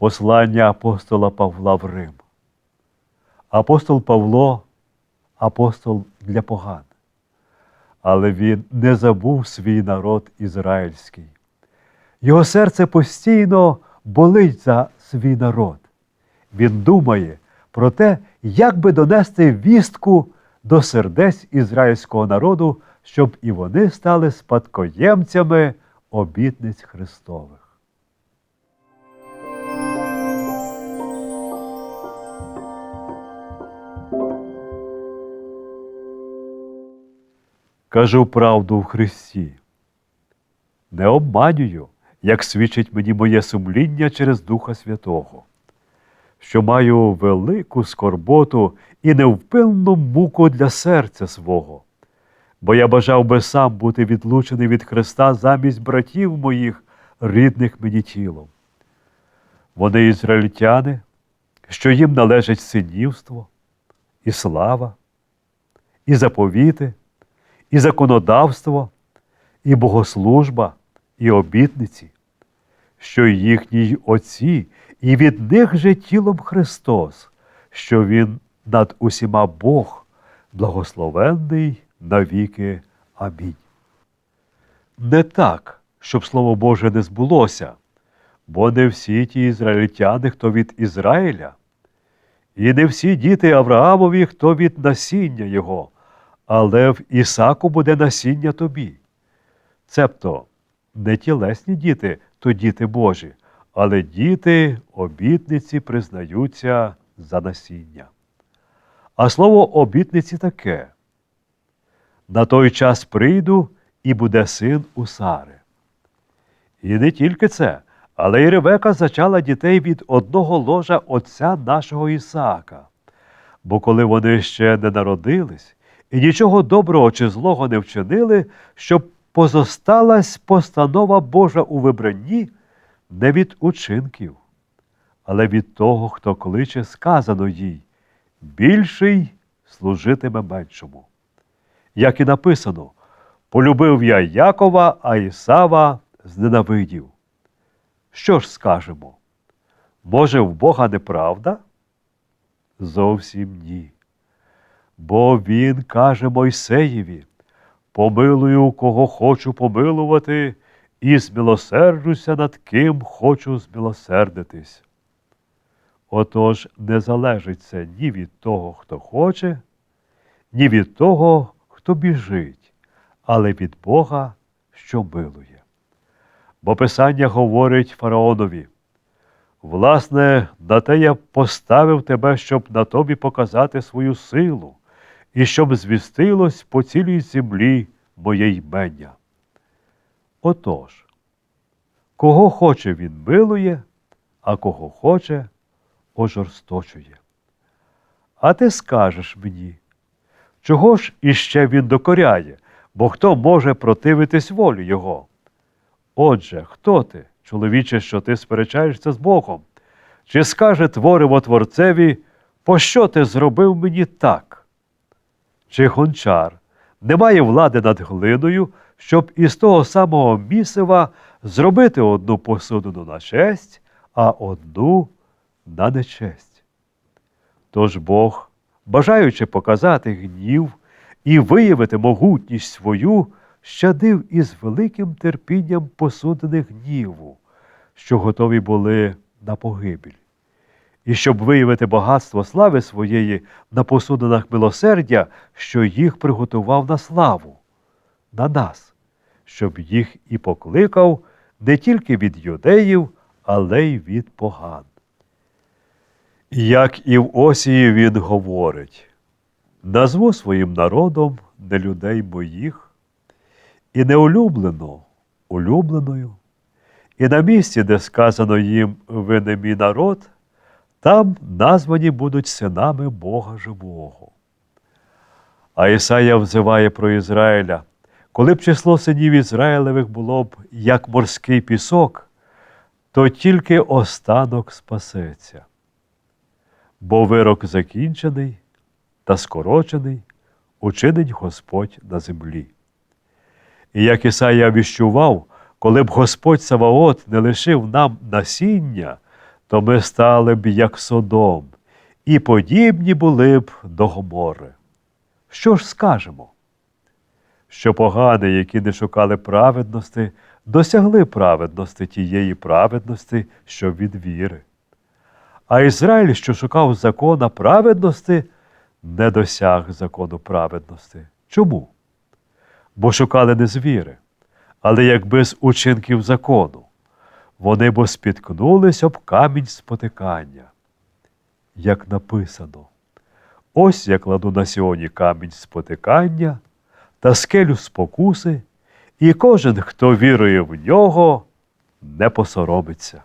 Послання апостола Павла в Рим. Апостол Павло апостол для поган. Але він не забув свій народ ізраїльський. Його серце постійно болить за свій народ. Він думає про те, як би донести вістку до сердець ізраїльського народу, щоб і вони стали спадкоємцями обітниць Христових. Кажу правду в Христі. Не обманюю, як свідчить мені моє сумління через Духа Святого, що маю велику скорботу і невпинну муку для серця свого, бо я бажав би сам бути відлучений від Христа замість братів моїх, рідних мені тілом. Вони ізраїльтяни, що їм належить синівство, і слава, і заповіти, і законодавство, і богослужба, і обітниці, що їхній Отці, і від них же тілом Христос, що Він над усіма Бог, благословенний навіки. Амінь. Не так, щоб Слово Боже не збулося, бо не всі ті ізраїльтяни, хто від Ізраїля, і не всі діти Авраамові, хто від насіння Його, але в Ісаку буде насіння тобі. Цебто не тілесні діти, то діти Божі, але діти обітниці признаються за насіння. А слово обітниці таке: на той час прийду і буде син у Сари. І не тільки це, але й Ревека зачала дітей від одного ложа отця нашого Ісаака. Бо коли вони ще не народились і нічого доброго чи злого не вчинили, щоб позосталась постанова Божа у вибранні не від учинків, але від того, хто кличе сказано їй більший служитиме меншому. Як і написано, полюбив я Якова, а Ісава зненавидів. Що ж скажемо? Може, в Бога неправда? Зовсім ні. Бо він каже Мойсеєві помилую, кого хочу помилувати, і змилосерджуся над ким хочу змилосердитись. Отож не залежить це ні від того, хто хоче, ні від того, хто біжить, але від Бога, що милує. Бо Писання говорить фараонові, власне, на те я поставив тебе, щоб на тобі показати свою силу, і щоб звістилось по цілій землі моє ймення. Отож, кого хоче він милує, а кого хоче, ожорсточує. А ти скажеш мені, чого ж іще він докоряє, бо хто може противитись волі його? Отже, хто ти, чоловіче, що ти сперечаєшся з Богом? Чи скаже твориво Творцеві, пощо ти зробив мені так? Чи гончар не має влади над глиною, щоб із того самого місива зробити одну посудину на честь, а одну на нечесть? Тож Бог, бажаючи показати гнів і виявити могутність свою, щадив із великим терпінням посудини гніву, що готові були на погибель. І щоб виявити багатство слави своєї на посудинах милосердя, що їх приготував на славу, на нас, щоб їх і покликав не тільки від юдеїв, але й від поган. Як і в Осії він говорить, назву своїм народом не людей моїх, і не улюблено улюбленою, і на місці, де сказано їм ви не мій народ, там названі будуть синами Бога живого. А Ісая взиває про Ізраїля, коли б число синів Ізраїлевих було б як морський пісок, то тільки останок спасеться. Бо вирок закінчений та скорочений учинить Господь на землі. І як Ісая віщував, коли б Господь Саваот не лишив нам насіння, то ми стали б як Содом, і подібні були б до Гомори. Що ж скажемо? Що погани, які не шукали праведності, досягли праведності тієї праведності, що від віри. А Ізраїль, що шукав закона праведності, не досяг закону праведності. Чому? Бо шукали не з віри, але якби з учинків закону. Вони бо спіткнулись об камінь спотикання. Як написано, ось я кладу на сьогодні камінь спотикання та скелю спокуси, і кожен, хто вірує в нього, не посоромиться.